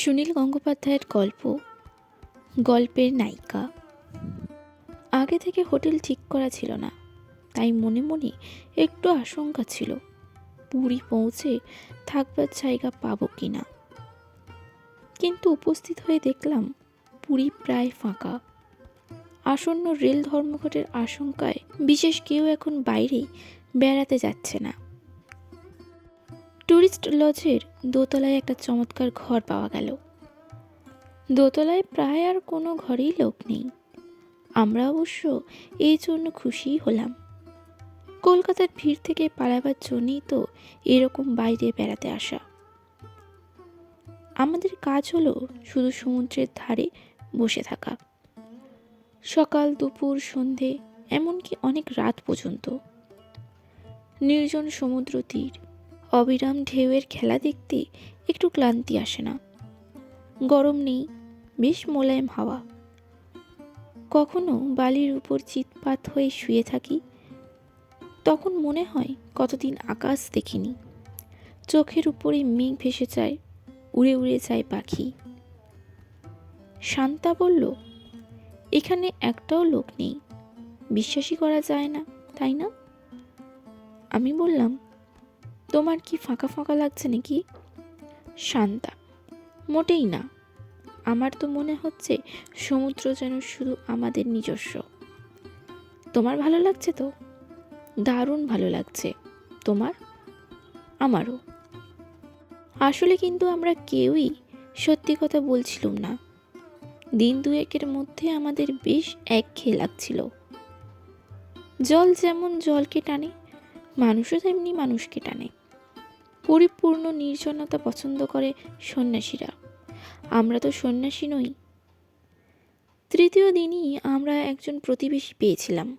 সুনীল গঙ্গোপাধ্যায়ের গল্প, গল্পের নায়িকা। আগে থেকে হোটেল ঠিক করা ছিল না, তাই মনে মনে একটু আশঙ্কা ছিল, পুরী পৌঁছে থাকবার জায়গা পাবো কি না কিন্তু উপস্থিত হয়ে দেখলাম পুরী প্রায় ফাঁকা। আসন্ন রেল ধর্মঘটের আশঙ্কায় বিশেষ কেউ এখন বাইরেই বেড়াতে যাচ্ছে না। ট্যুরিস্ট লজের দোতলায় একটা চমৎকার ঘর পাওয়া গেল। দোতলায় প্রায় আর কোনো ঘরেই লোক নেই। আমরা অবশ্য এই জন্য খুশিই হলাম। কলকাতার ভিড় থেকে পালাবার জন্যই তো এরকম বাইরে বেড়াতে আসা। আমাদের কাজ হলো শুধু সমুদ্রের ধারে বসে থাকা। সকাল, দুপুর, সন্ধে, এমনকি অনেক রাত পর্যন্ত। নির্জন সমুদ্র তীর অবিরাম ঢেউয়ের খেলা দেখতে একটু ক্লান্তি আসে না। গরম নেই, বেশ মোলায়েম হাওয়া। কখনো বালির উপর চিৎপাত হয়ে শুয়ে থাকি, তখন মনে হয় কতদিন আকাশ দেখিনি। চোখের উপরে মেঘ ভেসে যায়, উড়ে উড়ে যায় পাখি। শান্তা বলল, এখানে একটাও লোক নেই। বিশ্বাসই করা যায় না, তাই না? আমি বললাম তোমার কি ফাঁকা ফাঁকা লাগছে নাকি? শান্তা, মোটেই না। আমার তো মনে হচ্ছে সমুদ্র যেন শুধু আমাদের নিজস্ব। তোমার ভালো লাগছে তো? দারুণ ভালো লাগছে। তোমার? আমারও। আসলে কিন্তু আমরা কেউই সত্যি কথা বলছিলাম না। দিন দুয়েকের মধ্যে আমাদের বেশ একঘেয়ে লাগছিল। জল যেমন জলকে টানে, মানুষও তেমনি মানুষকে টানে। পরিপূর্ণ নির্জনতা পছন্দ করে সন্ন্যাসীরা। আমরা তো সন্ন্যাসী নই। তৃতীয় দিনই আমরা একজন প্রতিবেশী পেয়েছিলাম।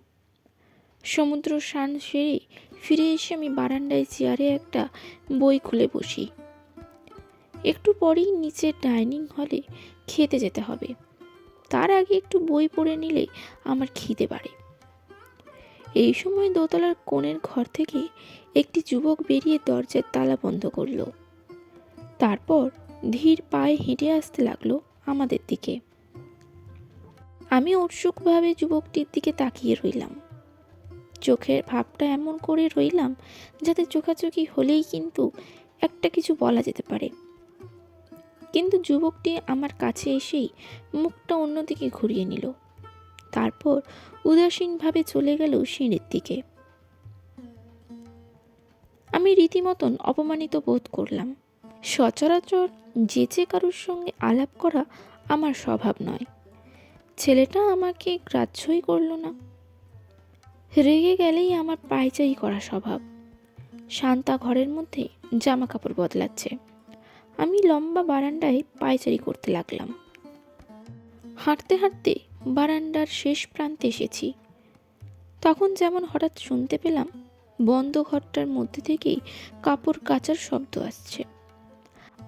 সমুদ্র স্নান সেরে ফিরে এসে আমি বারান্দায় চেয়ারে একটা বই খুলে বসি। একটু পরেই নিচের ডাইনিং হলে খেতে যেতে হবে। তার আগে একটু বই পড়ে নিলে আমার খিদে বাড়ে। এই সময় দোতলার কোণের ঘর থেকে একটি যুবক বেরিয়ে দরজার তালা বন্ধ করল। তারপর ধীর পায়ে হেঁটে আসতে লাগল আমাদের দিকে। আমি উৎসুকভাবে যুবকটির দিকে তাকিয়ে রইলাম। চোখের ভাবটা এমন করে রইলাম যাতে চোখাচোখি হলেই কিন্তু একটা কিছু বলা যেতে পারে। কিন্তু যুবকটি আমার কাছে এসেই মুখটা অন্যদিকে ঘুরিয়ে নিল। তারপর উদাসীনভাবে চলে গেল সিঁড়ির দিকে। আমি রীতিমতন অপমানিত বোধ করলাম। সচরাচর যে যে কারোর সঙ্গে আলাপ করা আমার স্বভাব নয়। ছেলেটা আমাকে গ্রাহ্যই করল না। রেগে গেলেই আমার পায়চাই করা স্বভাব। শান্তা ঘরের মধ্যে জামা কাপড় বদলাচ্ছে। আমি লম্বা বারান্দায় পায়চারি করতে লাগলাম। হাঁটতে হাঁটতে বারান্দার শেষ প্রান্তে এসেছি। তখন যেমন হঠাৎ শুনতে পেলাম, বন্ধ ঘরটার মধ্যে থেকেই কাপড় কাচার শব্দ আসছে।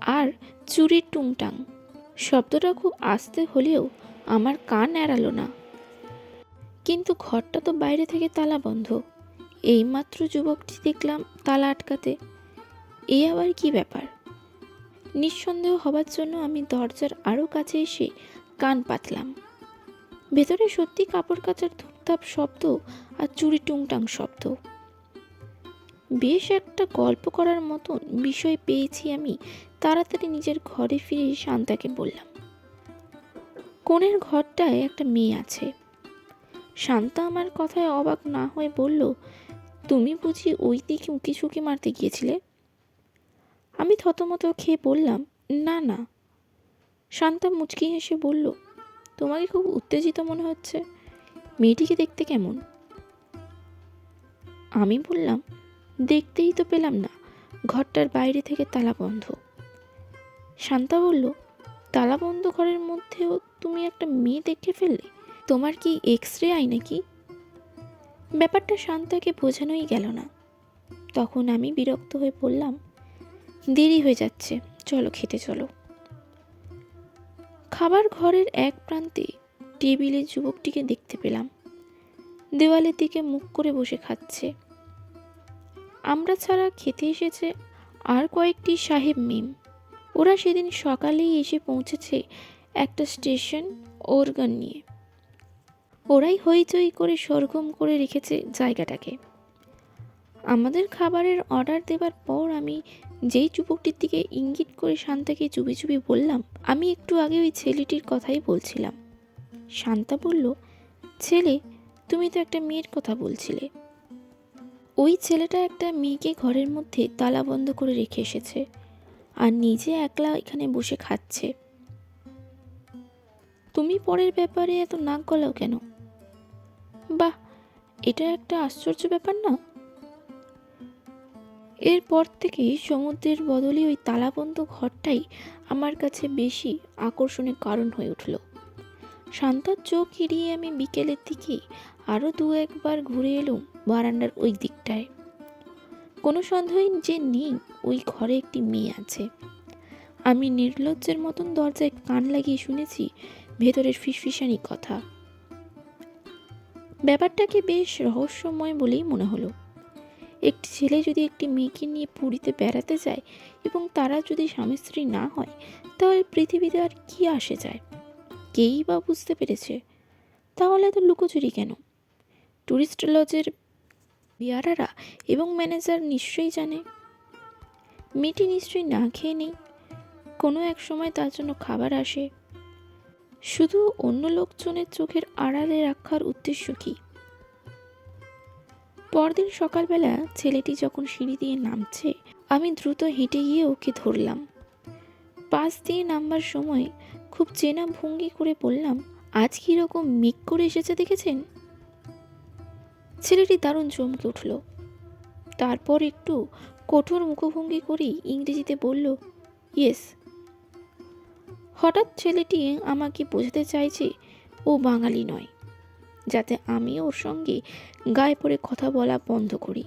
আর চুরির টুংটাং, শব্দটা খুব আস্তে হলেও আমার কান এড়ালো না। কিন্তু ঘরটা তো বাইরে থেকে তালা বন্ধ। এইমাত্র যুবকটি দেখলাম তালা আটকাতে। এ আবার কি ব্যাপার? নিঃসন্দেহ হবার জন্য আমি দরজার আরও কাছে এসে কান পাতলাম। ভেতরে সত্যি কাপড় কাচার ধূপধাপ শব্দ আর চুরি টুংটাং শব্দ। বেশ একটা গল্প করার মতন বিষয় পেয়েছি আমি, তাড়াতাড়ি নিজের ঘরে ফিরে শান্তাকে বললাম কোণের ঘরটায় একটা মেয়ে আছে? শান্তা আমার কথায় অবাক না হয়ে বলল, তুমি বুঝি ওই দিকে উঁকি ঝুঁকি মারতে গিয়েছিলে? আমি থতমত খেয়ে বললাম, না না। শান্তা মুচকি হেসে বলল তোমাকে খুব উত্তেজিত মনে হচ্ছে? মেয়েটিকে দেখতে কেমন? আমি বললাম, দেখতেই তো পেলাম না। ঘরটার বাইরে থেকে তালা বন্ধ। শান্তা বলল, তালা বন্ধ ঘরের মধ্যেও তুমি একটা মেয়ে দেখে ফেললে? তোমার কি এক্স রে আই নাকি? ব্যাপারটা শান্তাকে বোঝানোই গেল না। তখন আমি বিরক্ত হয়ে পড়লাম দেরি হয়ে যাচ্ছে। চলো, খেতে চলো। খাবার ঘরের এক প্রান্তে টেবিলে যুবকটিকে দেখতে পেলাম। দেওয়ালের দিকে মুখ করে বসে খাচ্ছে। আমরা ছাড়া খেতে এসেছে আর কয়েকটি সাহেব মিম। ওরা সেদিন সকালেই এসে পৌঁছেছে একটা স্টেশন ওরগান নিয়ে। ওরাই হইচই করে সরগম করে রেখেছে জায়গাটাকে। আমাদের খাবারের অর্ডার দেওয়ার পর আমি যেই যুবকটির দিকে ইঙ্গিত করে শান্তাকে চুপি চুপি বললাম, আমি একটু আগে ওই ছেলেটির কথাই বলছিলাম। শান্তা বলল, ছেলে, তুমি তো একটা মেয়ের কথা বলছিলে। ওই ছেলেটা একটা মেয়েকে ঘরের মধ্যে তালা বন্ধ করে রেখে এসেছে আর নিজে একলা এখানে বসে খাচ্ছে। তুমি পরের ব্যাপারে এত নাক গলাও কেন? বাহ, এটা একটা আশ্চর্য ব্যাপার না? এরপর থেকে সমুদ্রের বদলে ওই তালাবন্ধ ঘরটাই আমার কাছে বেশি আকর্ষণের কারণ হয়ে উঠল। শান্তার চোখ এড়িয়ে আমি বিকেলের দিকে আরও দু একবার ঘুরে এলুম বারান্দার ওই দিকটায়। কোনো সন্দেহই যে নেই, ওই ঘরে একটি মেয়ে আছে। আমি নির্লজ্জের মতন দরজায় কান লাগিয়ে শুনেছি ভেতরের ফিসফিসানি কথা। ব্যাপারটাকে বেশ রহস্যময় বলেই মনে হলো। একটি ছেলে যদি একটি মেয়েকে নিয়ে পুরীতে বেড়াতে যায় এবং তারা যদি স্বামী স্ত্রী না হয়, তাহলে পৃথিবীতে আর কি আসে যায়? কেই বা বুঝতে পেরেছে? তাহলে এত লুকোচুরি কেন? ট্যুরিস্ট লজের বিয়ারারা এবং ম্যানেজার নিশ্চয়ই জানে। মেয়েটি নিশ্চয়ই না খেয়ে নেই। কোনো এক সময় তার জন্য খাবার আসে। শুধু অন্য লোকজনের চোখের আড়ালে রাখার উদ্দেশ্য কী? পরদিন সকালবেলা ছেলেটি যখন সিঁড়ি দিয়ে নামছে, আমি দ্রুত হেঁটে গিয়ে ওকে ধরলাম। পাশ দিয়ে নামবার সময় খুব চেনা ভঙ্গি করে বললাম, আজ কীরকম মেঘ করে এসেছে দেখেছেন? ছেলেটি দারুণ চমকে উঠল। তারপর একটু কঠোর মুখভঙ্গি করেই ইংরেজিতে বলল, ইয়েস। হঠাৎ ছেলেটি আমাকে বোঝাতে চাইছে ও বাঙালি নয়। যাতে আমি ওর সঙ্গে গায়ে পড়ে কথা বলা বন্ধ করি।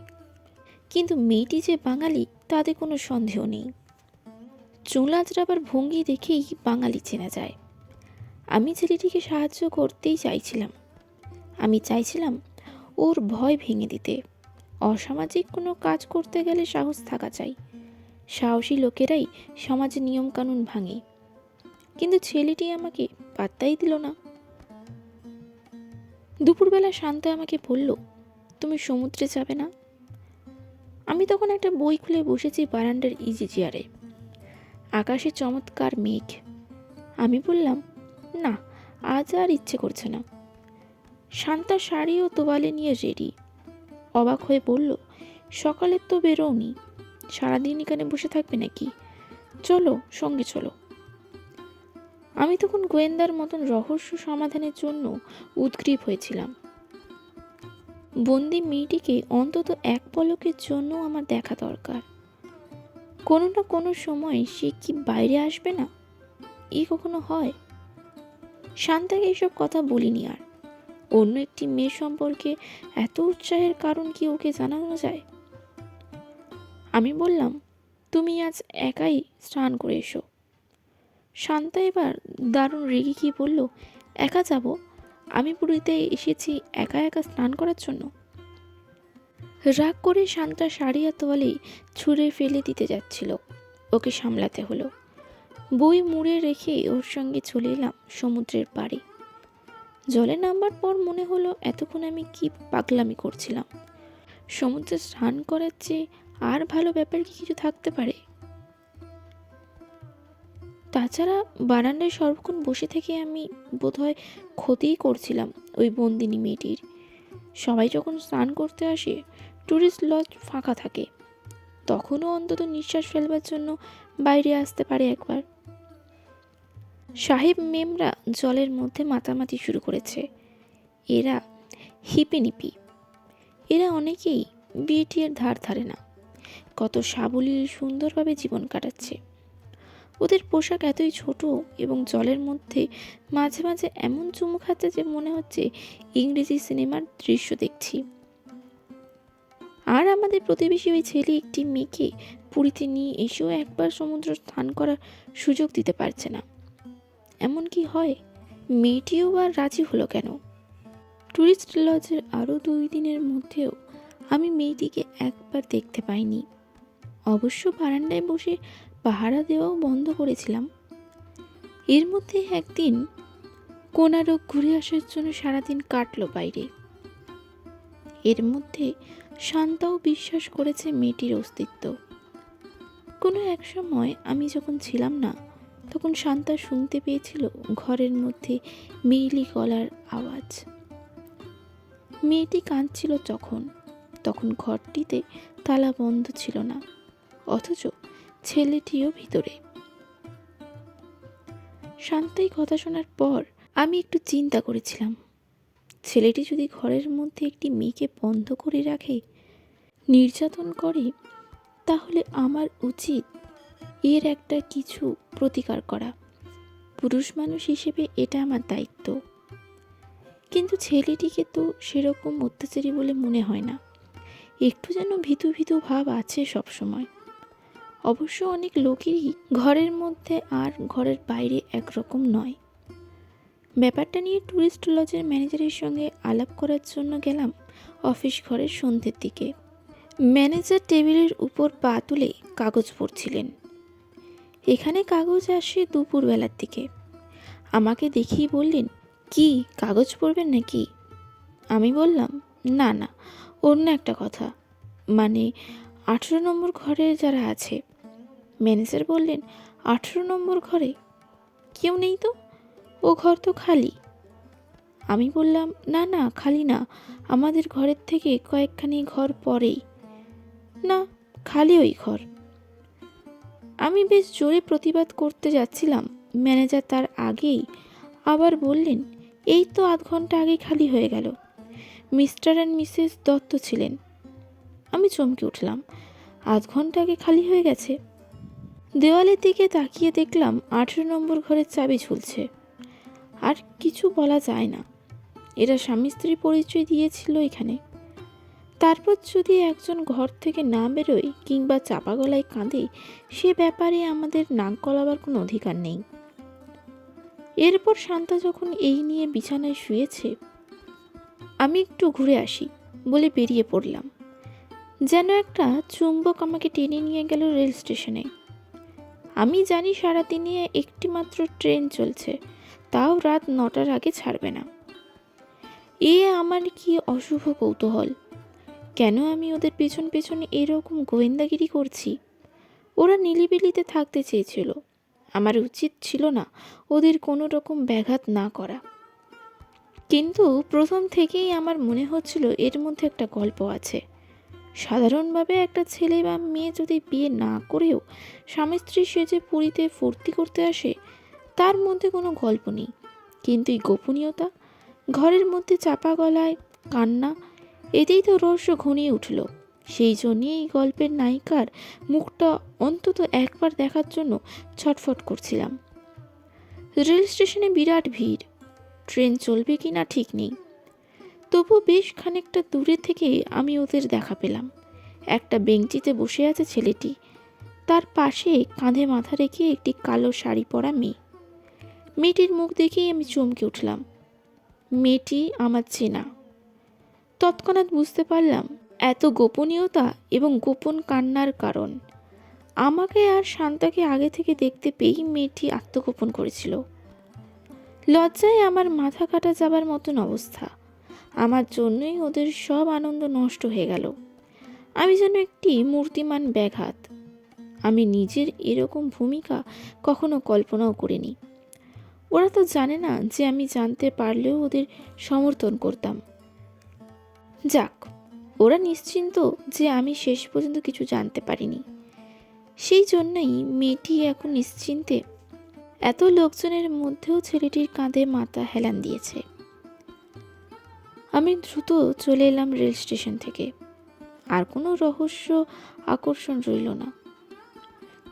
কিন্তু মেয়েটি যে বাঙালি, তাতে কোনো সন্দেহ নেই। চুল আঁচড়াবার ভঙ্গি দেখেই বাঙালি চেনা যায়। আমি ছেলেটিকে সাহায্য করতেই চাইছিলাম। আমি চাইছিলাম ওর ভয় ভেঙে দিতে। অসামাজিক কোনো কাজ করতে গেলে সাহস থাকা চাই। সাহসী লোকেরাই সমাজে নিয়মকানুন ভাঙে। কিন্তু ছেলেটি আমাকে পাত্তাই দিল না। দুপুরবেলা শান্ত আমাকে বলল, তুমি সমুদ্রে যাবে না? আমি তখন একটা বই খুলে বসেছি বারান্ডার ইজি চেয়ারে আকাশে চমৎকার মেঘ। আমি বললাম, না, আজ আর ইচ্ছে করছে না। শান্তা শাড়ি ও তোয়ালে নিয়ে রেডি অবাক হয়ে বলল, সকালে তো বেরোনি সারাদিন এখানে বসে থাকবে নাকি? চলো, সঙ্গে চলো। আমি তখন গোয়েন্দার মতন রহস্য সমাধানের জন্য উদ্গ্রীব হয়েছিলাম। বন্দি মেয়েটিকে অন্তত এক পলকের জন্য আমার দেখা দরকার। কোনো না কোনো সময় সে কি বাইরে আসবে না? এ কখনো হয়? শান্তাকে এসব কথা বলিনি আর। অন্য একটি মেয়ে সম্পর্কে এত উৎসাহের কারণ কি ওকে জানানো যায়? আমি বললাম, তুমি আজ একাই স্নান করে এসো। শান্তা এবার দারুণ রেগে গিয়ে বলল, একা যাব? আমি পুরীতে এসেছি একা একা স্নান করার জন্য? রাগ করে শান্তা শাড়ি আর তোয়ালে ছুঁড়ে ফেলে দিতে যাচ্ছিল। ওকে সামলাতে হলো। বই মুড়ে রেখে ওর সঙ্গে চলে এলাম সমুদ্রের পাড়ে। জলে নামবার পর মনে হলো এতক্ষণ আমি কি পাগলামি করছিলাম। সমুদ্রে স্নান করার চেয়ে আর ভালো ব্যাপার কি কিছু থাকতে পারে? তাছাড়া বারান্দায় সর্বক্ষণ বসে থেকে আমি বোধহয় ক্ষতিই করছিলাম ওই বন্দিনী মেয়েটির। সবাই যখন স্নান করতে আসে ট্যুরিস্ট লজ ফাঁকা থাকে। তখনও অন্তত নিঃশ্বাস ফেলবার জন্য বাইরে আসতে পারে একবার। সাহেব মেমরা জলের মধ্যে মাতামাতি শুরু করেছে। এরা হিপে নিপি এরা অনেকেই বিয়েটির ধার ধারে না। কত সাবলীল সুন্দরভাবে জীবন কাটাচ্ছে। ওদের পোশাক এতই ছোট এবং জলের মধ্যে মাঝে মাঝে এমন চুমু খাচ্ছে যে মনে হচ্ছে ইংরেজি সিনেমার দৃশ্য দেখছি। আর আমাদের প্রতিবেশী ওই ছেলে একটি মেয়েকে পুরীতে নিয়ে এসেও একবার সমুদ্র স্নান করার সুযোগ দিতে পারছে না। এমন কি হয়? মেয়েটিও আর রাজি হলো কেন? টুরিস্ট লজের আরও দুই দিনের মধ্যেও আমি মেয়েটিকে একবার দেখতে পাইনি। অবশ্য বারান্দায় বসে পাহারা দেওয়াও বন্ধ করেছিলাম। এর মধ্যে একদিন কোনারক ঘুরে আসার জন্য সারাদিন কাটলো বাইরে। এর মধ্যে শান্তাও বিশ্বাস করেছে মেয়েটির অস্তিত্ব। কোনো এক সময় আমি যখন ছিলাম না, তখন শান্তা শুনতে পেয়েছিল ঘরের মধ্যে মেয়েলি গলার আওয়াজ। মেয়েটি কাঁদছিল তখন তখন ঘরটিতে তালা বন্ধ ছিল না, অথচ ছেলেটিও ভিতরে। শান্তাই কথা শোনার পর আমি একটু চিন্তা করেছিলাম। ছেলেটি যদি ঘরের মধ্যে একটি মেয়েকে বন্ধ করে রাখে, নির্যাতন করে, তাহলে আমার উচিত এর একটা কিছু প্রতিকার করা। পুরুষ মানুষ হিসেবে এটা আমার দায়িত্ব। কিন্তু ছেলেটিকে তো সেরকম অত্যাচারী বলে মনে হয় না। একটু যেন ভীতু ভীতু ভাব আছে সবসময়। অবশ্য অনেক লোকেরই ঘরের মধ্যে আর ঘরের বাইরে একরকম নয়। ব্যাপারটা নিয়ে ট্যুরিস্ট লজের ম্যানেজারের সঙ্গে আলাপ করার জন্য গেলাম অফিস ঘরের সন্ধ্যের দিকে। ম্যানেজার টেবিলের উপর পা তুলে কাগজ পড়ছিলেন। এখানে কাগজ আসে দুপুরবেলার দিকে। আমাকে দেখেই বললেন, কি, কাগজ পড়বেন নাকি? আমি বললাম, না না, অন্য একটা কথা। মানে আঠেরো নম্বর ঘরে যারা আছে ম্যানেজার বললেন, আঠেরো নম্বর ঘরে। কেউ নেই তো? ও ঘর তো খালি। আমি বললাম, না না, খালি না। আমাদের ঘরের থেকে কয়েকখানি ঘর পরেই। না, খালি ওই ঘর। আমি বেশ জোরে প্রতিবাদ করতে যাচ্ছিলাম। ম্যানেজার তার আগেই আবার বললেন, এই তো আধ ঘণ্টা আগে খালি হয়ে গেল। মিস্টার অ্যান্ড মিসেস দত্ত ছিলেন। আমি চমকে উঠলাম, আধ ঘণ্টা আগে খালি হয়ে গেছে। দেওয়ালের দিকে তাকিয়ে দেখলাম আঠেরো নম্বর ঘরের চাবি ঝুলছে। আর কিছু বলা যায় না। এরা স্বামী স্ত্রী পরিচয় দিয়েছিল এখানে। তারপর যদি একজন ঘর থেকে না বেরোয় কিংবা চাপা গলায় কাঁদে, সে ব্যাপারে আমাদের নাক গলাবার কোনো অধিকার নেই। এরপর শান্তা যখন এই নিয়ে বিছানায় শুয়েছে, আমি একটু ঘুরে আসি বলে বেরিয়ে পড়লাম। যেন একটা চুম্বক আমাকে টেনে নিয়ে গেল রেল স্টেশনে। আমি জানি সারাদিনে একটি মাত্র ট্রেন চলছে, তাও রাত নটার আগে ছাড়বে না। এ আমার কি অশুভ কৌতূহল। কেন আমি ওদের পেছন পেছনে এরকম গোয়েন্দাগিরি করছি? ওরা নিলিবিলিতে থাকতে চেয়েছিল। আমার উচিত ছিল না ওদের কোনো রকম ব্যাঘাত না করা। কিন্তু প্রথম থেকেই আমার মনে হচ্ছিল এর মধ্যে একটা গল্প আছে। সাধারণভাবে একটা ছেলে বা মেয়ে যদি বিয়ে না করেও স্বামী স্ত্রী সেজে পুরীতে ফুর্তি করতে আসে, তার মধ্যে কোনো গল্প নেই। কিন্তু এই গোপনীয়তা, ঘরের মধ্যে চাপা গলায়, কান্না, এতেই তো রহস্য ঘনিয়ে উঠল। সেই জন্যই এই গল্পের নায়িকার মুখটা অন্তত একবার দেখার জন্য ছটফট করছিলাম। রেল স্টেশনে বিরাট ভিড়। ট্রেন চলবে কি না ঠিক নেই। তবু বেশ খানিকটা দূরে থেকে আমি ওদের দেখা পেলাম। একটা বেঞ্চিতে বসে আছে ছেলেটি। তার পাশে কাঁধে মাথা রেখে একটি কালো শাড়ি পরা মেয়ে। মেয়েটির মুখ দেখেই আমি চমকে উঠলাম। মেয়েটি আমার চেনা। তৎক্ষণাৎ বুঝতে পারলাম, এত গোপনীয়তা এবং গোপন কান্নার কারণ। আমাকে আর শান্তাকে আগে থেকে দেখতে পেয়েই মেয়েটি আত্মগোপন করেছিল। লজ্জায় আমার মাথা কাটা যাবার মতন অবস্থা। আমার জন্যই ওদের সব আনন্দ নষ্ট হয়ে গেল। আমি যেন একটি মূর্তিমান ব্যাঘাত। আমি নিজের এরকম ভূমিকা কখনো কল্পনাও করিনি। ওরা তো জানে না যে আমি জানতে পারলেও ওদের সমর্থন করতাম। যাক, ওরা নিশ্চিন্ত যে আমি শেষ পর্যন্ত কিছু জানতে পারিনি। সেই জন্যই মেয়েটি এখন নিশ্চিন্তে। এত লোকজনের মধ্যেও ছেলেটির কাঁধে মাথা হেলান দিয়েছে। আমি দ্রুত চলে এলাম রেল স্টেশন থেকে। আর কোনো রহস্য আকর্ষণ রইল না।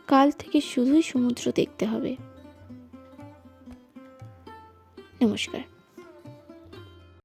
কাল থেকে শুধুই সমুদ্র দেখতে হবে। নমস্কার।